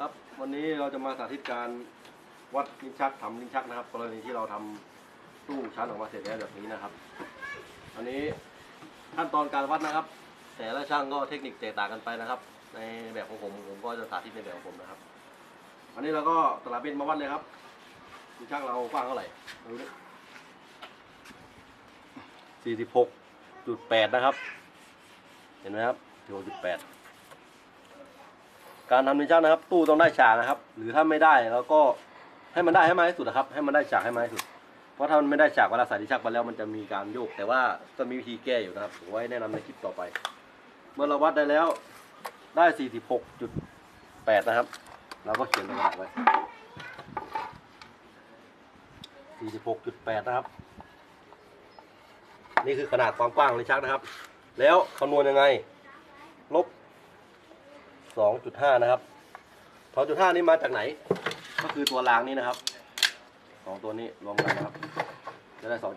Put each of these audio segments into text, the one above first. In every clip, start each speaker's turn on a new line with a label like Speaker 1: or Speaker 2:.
Speaker 1: ครับวันนี้เราจะมาสาธิตการวัดลิ้นชักทำลิ้นชักนะครับ กรณีที่เราทำตู้ชั้นออกมาเสร็จแล้วแบบนี้นะครับ อันนี้ขั้นตอนการวัดนะครับ แต่ละช่างก็เทคนิคแตกต่างกันไปนะครับ ในแบบของผมผมก็จะสาธิตในแบบของผมนะครับ อันนี้เราก็ตลับเบนมาวัดเลยครับลิ้นชักเรากว้างเท่าไหร่ดูดิสี่สิบหกจุดแปดนะครับ เห็นไหมครับสี่หกจุดแปด การทำลิ้นชักนะครับ ตู้ต้องได้ฉากนะครับ หรือถ้าไม่ได้แล้วก็ให้มันได้ให้มากที่สุดนะครับ ให้มันได้ฉากให้มากที่สุด เพราะถ้ามันไม่ได้ฉากเวลาใส่ลิ้นชักไปแล้วมันจะมีการโยก แต่ว่าก็มีวิธีแก้อยู่นะครับผมไว้แนะนำในคลิปต่อไป เมื่อเราวัดได้แล้วได้ 46.8 นะครับ เราก็เขียนตัวหลักไว้ 46.8 นะครับ นี่คือขนาดความกว้างของลิ้นชักนะครับ แล้วคำนวณยังไง 2.5 นะครับ 2.5 นี่มาจากไหน ก็คือตัวรางนี้นะครับสองตัวนี้รวมกันนะครับ จะได้ 2.5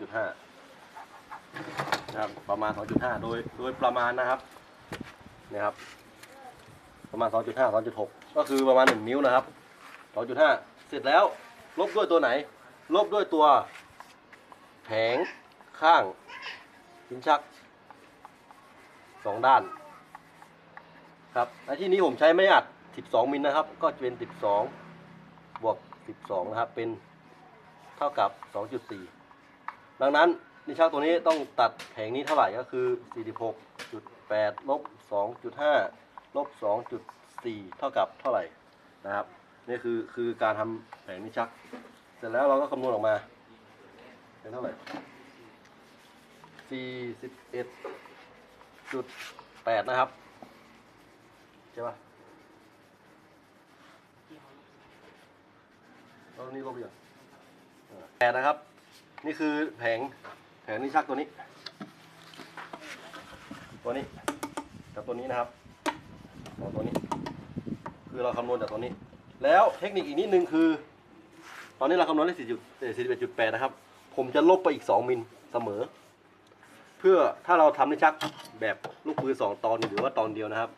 Speaker 1: นะครับ ประมาณ 2.5 โดยโดยประมาณนะครับนี่ครับ ประมาณ 2.5 2.6 ก็คือประมาณ 1 นิ้วนะครับ 2.5 เสร็จแล้วลบด้วยตัวไหน ลบด้วยตัวแผงข้างลิ้นชักสองด้าน ครับในที่นี้ผมใช้ไม่อัด 12 มิลนะครับ ก็จะเป็น 12 บวก 12 นะครับ เป็นเท่ากับ 2.4 ดังนั้นนิชักตัวนี้ต้องตัดแผงนี้เท่าไหร่ก็คือ 46.8 ลบ 2.5 ลบ 2.4 เท่ากับเท่าไหร่นะครับ นี่คือคือการทำแผงนิชัก เสร็จแล้วเราก็คำนวณออกมา เป็นเท่าไหร่ 41.8 นะครับ ช่ปะแล้วนี่ลบยังแผงนะครับ นี่คือแผงแผงนี่ชักตัวนี้ ตัวนี้กับตัวนี้นะครับตัวนี้ คือเราคำนวณจากตัวนี้ แล้วเทคนิคอีกนิดนึงคือ ตอนนี้เราคำนวณได้สี่จุดสี่สิบเอ็ดจุดแปดนะครับ ผมจะลบไปอีกสองมิลเสมอ เพื่อถ้าเราทำในชักแบบลูกปืนสองตอนหรือว่าตอนเดียวนะครับ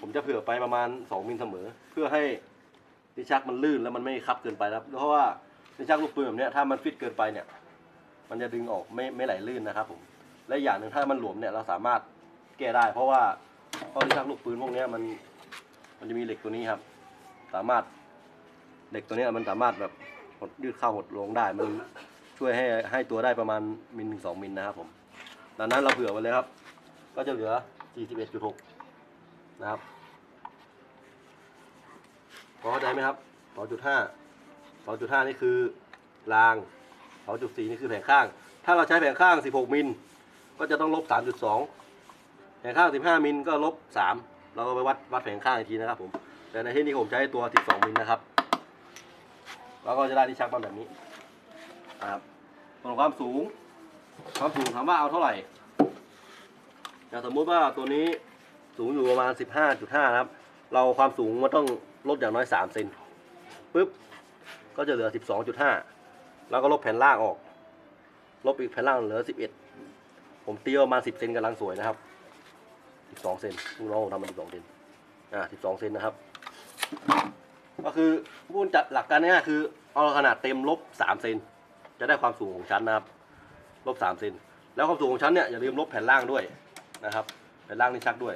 Speaker 1: ผมจะเผื่อไปประมาณ 2 มิลเสมอ เพื่อให้นิชักมันลื่นแล้วมันไม่คับเกินไปครับเพราะว่านิชักลูกปืนแบบเนี้ยถ้ามันฟิตเกินไปเนี่ย มันจะดึงออกไม่ไม่ไหลลื่นนะครับ ผม และอย่างหนึ่งถ้ามันหลวมเนี่ยเราสามารถแก้ได้ เพราะว่าเพราะนิชักลูกปืนพวกเนี้ยมันมันจะมีเหล็กตัวนี้ครับ สามารถเหล็กตัวนี้มันสามารถแบบหดยืดเข้าหดลงได้มันช่วยให้ให้ตัวได้ประมาณมิลถึงสองมิลนะครับผมดังนั้นเราเผื่อไว้เลยครับ ก็จะเหลือ 41.6 นะครับพอเข้าใจไหมครับ2.5 2.5นี่คือราง2.4นี่คือแผงข้าง ถ้าเราใช้แผงข้าง16มิล ก็จะต้องลบ3.2แผงข้าง15มิลก็ลบ3เราก็ไปวัดวัดแผงข้างอีกทีนะครับผม แต่ในที่นี้ผมใช้ตัว12มิลนะครับแล้วก็จะได้ที่ชักมาแบบนี้นะครับส่วนความสูง ความสูงถามว่าเอาเท่าไหร่อย่างสมมุติว่าตัวนี้ สูงอยู่ประมาณ 15.5 นะครับ เราความสูงมันต้องลดอย่างน้อย 3 เซนปุ๊บ ก็จะเหลือ 12.5 แล้วก็ลบแผ่นล่างออก ลบอีกแผ่นล่างเหลือ 11 ผมตีประมาณ 10 เซนกำลังสวยนะครับ 12 เซนลูกน้องผมทำมา12เซนอ่า12 เซนนะครับ ก็คือพูดจัดหลักการง่ายคือ เอาขนาดเต็มลบ 3 เซน จะได้ความสูงของชั้นนะครับ ลบ 3 เซน แล้วความสูงของชั้นเนี่ยอย่าลืมลบแผ่นล่างด้วยนะครับแผ่นล่างนี่ชักด้วย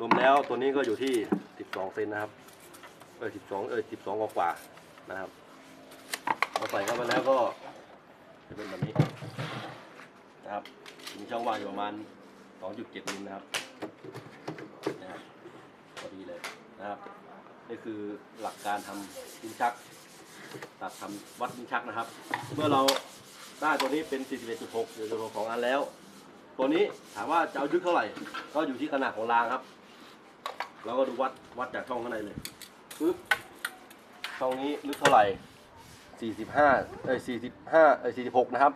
Speaker 1: รวมแล้วตัวนี้ก็อยู่ที่ 12 เซนนะครับ เออ12 เออ12 กว่ากว่านะครับพอใส่เข้าไปแล้วก็จะเป็นแบบนี้นะครับ มีช่องว่างอยู่ประมาณ 2.7 มิลนะครับนะครับพอดีเลยนะครับ นี่คือหลักการทำลิ้นชัก ตัดทำวัดลิ้นชักนะครับ เมื่อเราได้ตัวนี้เป็น 41.6หรือตัวของอันแล้ว ตัวนี้ถามว่าจะเอายึดเท่าไหร่ ก็อยู่ที่ขนาดของรางครับ เราก็ดูวัดวัดจากช่องข้างในเลยปึ๊บช่องนี้ลึกเท่าไหร่ 45เอ้ย45เอ้ย46 นะครับ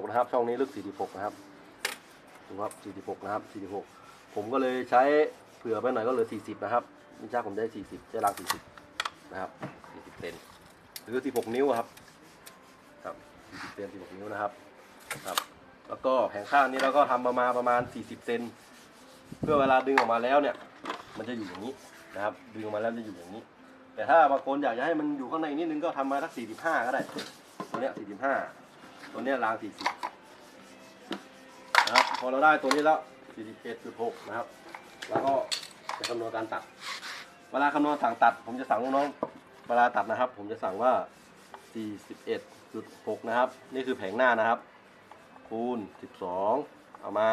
Speaker 1: 46 นะครับ ช่องนี้ลึก 46 นะครับดูครับ 46 นะครับ 46 ผมก็เลยใช้เผื่อไปหน่อยก็เหลือ 40 นะครับนี่จ้าผมได้ 40ใช้ราง 40 นะครับ 40 เซนหรือ 16 นิ้วครับ ครับ 40 เซน 16 นิ้วนะครับ ครับ แล้วก็แผงข้างนี้เราก็ทำประมาณประมาณ 40 เซน เพื่อเวลาดึงออกมาแล้วเนี่ย มันจะอยู่อย่างนี้นะครับ ดึงออกมาแล้วจะอยู่อย่างนี้ แต่ถ้าบางคนอยากจะให้มันอยู่ข้างในนิดนึงก็ทำมาสักสี่สิบห้าก็ได้ ตัวเนี้ยสี่สิบห้าตัวเนี้ยรางสี่สิบนะครับ พอเราได้ตัวนี้แล้วสี่สิบเอ็ดจุดหกนะครับ แล้วก็จะคำนวณการตัด เวลาคำนวณสั่งตัด ผมจะสั่งน้องๆเวลาตัดนะครับ ผมจะสั่งว่า 41.6 นะครับ นี่คือแผงหน้านะครับ คูณ 12 เอามา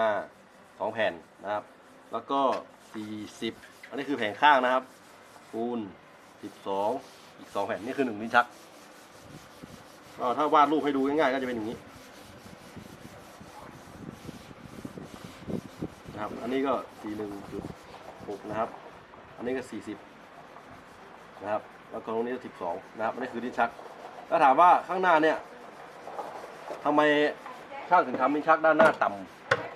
Speaker 1: 2 แผ่นนะครับ แล้วก็ 40 อันนี้คือแผงข้างนะครับ คูณ12อีก2แผ่นนี่คือ1ลิ้นชักก็ถ้าวาดรูปให้ดูง่ายๆก็จะเป็นอย่างนี้นะครับ อันนี้ก็41.6นะครับ อันนี้ก็40นะครับ แล้วก็ตรงนี้ก็12นะครับ อันนี้คือลิ้นชักถ้าถามว่าข้างหน้าเนี่ยทำไมช่างถึงทำลิ้นชักด้านหน้าต่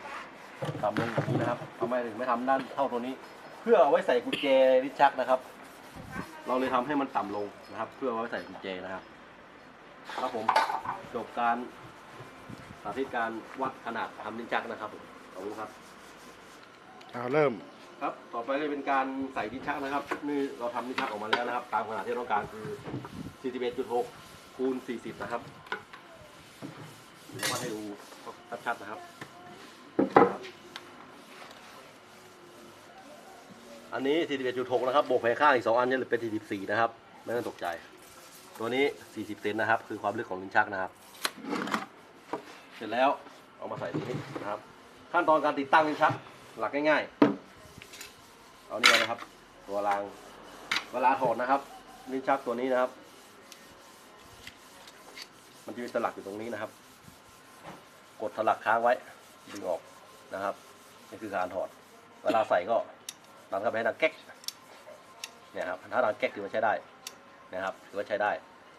Speaker 1: ำต่ำลงอย่างนี้นะครับทำไมถึงไม่ทำด้านเท่าตัวนี้ เพื่อเอาไว้ใส่กุญแจลิ้นชักนะครับ เราเลยทำให้มันต่ำลงนะครับ เพื่อเอาไว้ใส่กุญแจนะครับ ครับผมจบการสาธิตการวัดขนาดทำลิ้นชักนะครับผมขอบคุณครับ
Speaker 2: เอาเริ่ม
Speaker 1: ครับต่อไปก็เป็นการใส่ลิ้นชักนะครับ นี่เราทำลิ้นชักออกมาแล้วนะครับ ตามขนาดที่เราต้องการคือ 41.6คูณ40 นะครับเดี๋ยวมาให้ดูชัดๆนะครับ อันนี้ 41.6 นะครับ บวกแผงข้างอีก 2 อันจะเหลือเป็น 44 นะครับ ไม่ต้องตกใจ ตัวนี้ 40 เซนนะครับ คือความลึกของลิ้นชักนะครับ เสร็จแล้วเอามาใส่ตรงนี้นะครับ ขั้นตอนการติดตั้งลิ้นชักหลักง่ายๆ เอานี่นะครับ ตัวราง เวลาถอดนะครับลิ้นชักตัวนี้นะครับ มันจะมีสลักอยู่ตรงนี้นะครับ กดสลักค้างไว้ดึงออกนะครับ นี่คือการถอด เวลาใส่ก็ ดันเข้าไปให้ดังแก๊กเนี่ยครับถ้าดังแก๊กถือว่าใช้ได้นะครับถือว่าใช้ได้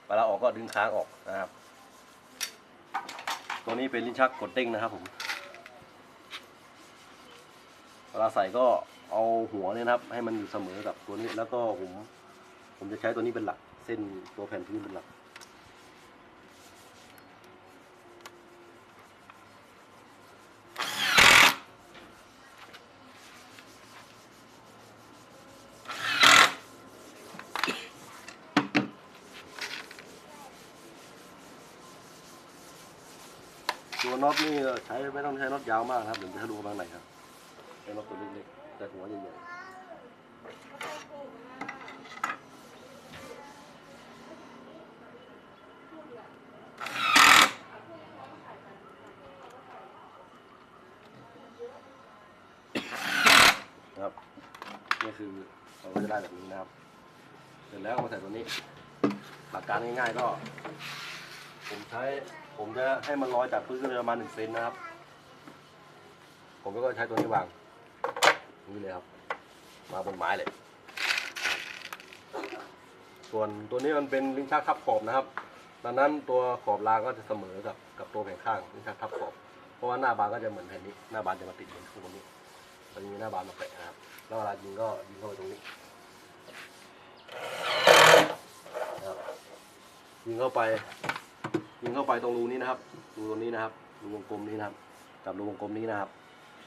Speaker 1: เวลาออกก็ดึงค้างออกนะครับ ตัวนี้เป็นลิ้นชักกดเด้งนะครับผมเวลาใส่ก็เอาหัวเนี่ยนะครับ ให้มันอยู่เสมอกับตัวนี้แล้วก็ผมผมจะใช้ตัวนี้เป็นหลัก เส้นตัวแผ่นพื้นเป็นหลัก ตัวน็อตนี่ใช้ไม่ต้องใช้น็อตยาวมากครับเดี๋ยวจะให้ดูกำลังไหนครับใช้น็อตตัวเล็กๆแต่หัวใหญ่ๆนะครับนี่คือเราก็จะได้แบบนี้นะครับ เสร็จแล้วมาใส่ตัวนี้ หลักการง่ายๆก็ ผมใช้ ผมจะให้มันลอยจากพื้นขึ้นไปประมาณหนึ่งเซนนะครับ ผมก็ใช้ตัวนี้วางนี่เลยครับวาบนไม้เลย ส่วนตัวนี้มันเป็นลิ้นชักทับขอบนะครับ ดังนั้นตัวขอบรางก็จะเสมอกับกับตัวแผงข้างลิ้นชักทับขอบ เพราะว่าหน้าบานก็จะเหมือนแผ่นนี้ หน้าบานจะมาติดเหมือนข้างนี้มันจะมีหน้าบานมาแปะนะครับ แล้วเวลายิงก็ยิงเข้าไปตรงนี้ยิงเข้าไป ยิงเข้าไปตรงรูนี้นะครับรูตรงนี้นะครับรูวงกลมนี้นะครับ กับรูวงกลมนี้นะครับ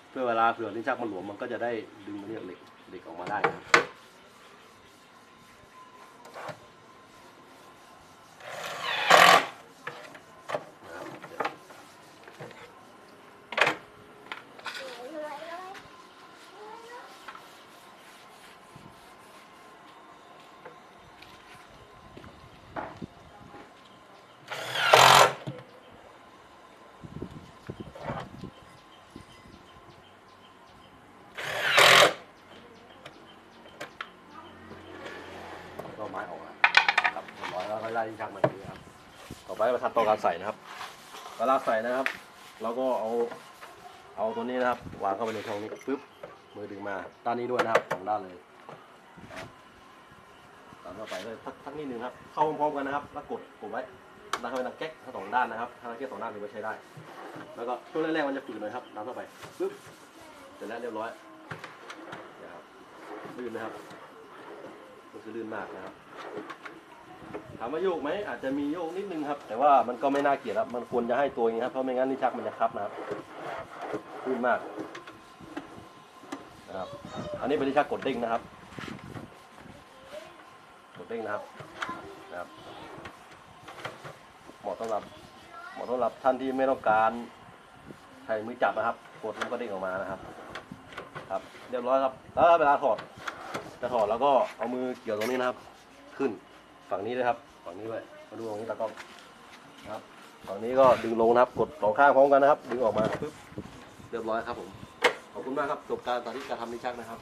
Speaker 1: เพื่อเวลาเผื่อลิ้นชักมันหลวมมันก็จะได้ดึงมันเนี่ยเหล็กเหล็กออกมาได้นะครับก็เอาไม้ออกนะครับเรี ยบร้อยแล้วก็ไล่ลิ้นชักมาอย่างนี้ครับ ต่อไปมาขั้นตอการใส่นะครับ เวลาใส่นะครับ เราก็เอาเอาตัวนี้นะครับ วางเข้าไปในช่องนี้ปึ๊บมือดึงมาด้านนี้ด้วยนะครับสองด้านเลยนะครับตามเข้าไปเลยทักทักนิดนึงครับ เข้าพร้อมๆกันนะครับ แล้วกดกดไว้ดันเข้าไปดังแก๊กทั้งสองด้านนะครับถ้าดังแก๊กสองด้านถือว่าใช้ได้ แล้วก็ช่วงแรกๆมันจะฝืนหน่อยครับดันเข้าไปปึ๊บเสร็จแล้วเรียบร้อยเนี่ยครับลื่นนะครับก็คือลื่นมากนะครับ ถามว่าโยกไหมอาจจะมีโยกนิดนึงครับ แต่ว่ามันก็ไม่น่าเกลียดครับ มันควรจะให้ตัวอย่างนี้ครับ เพราะไม่งั้นนี่ชักมันจะคับนะครับลื่นมากนะครับ อันนี้เป็นที่ชักกดเด้งนะครับ กดเด้งนะครับนะครับ เหมาะสำหรับเหมาะสำหรับท่านที่ไม่ต้องการใช้มือจับนะครับ กดมันก็เด้งออกมานะครับ ครับ เรียบร้อยครับ แล้วเวลาถอดจะถอดแล้วก็เอามือเกี่ยวตรงนี้นะครับ ขึ้น ฝั่งนี้ด้วยครับ ฝั่งนี้ด้วยมาดูตรงนี้ตากล้องนะครับฝั่งนี้ก็ดึงลงนะครับ กดสองข้างพร้อมกันนะครับ ดึงออกมาปึ๊บเรียบร้อยครับผม ขอบคุณมากครับจบการสาธิตการทำนิชักนะครับ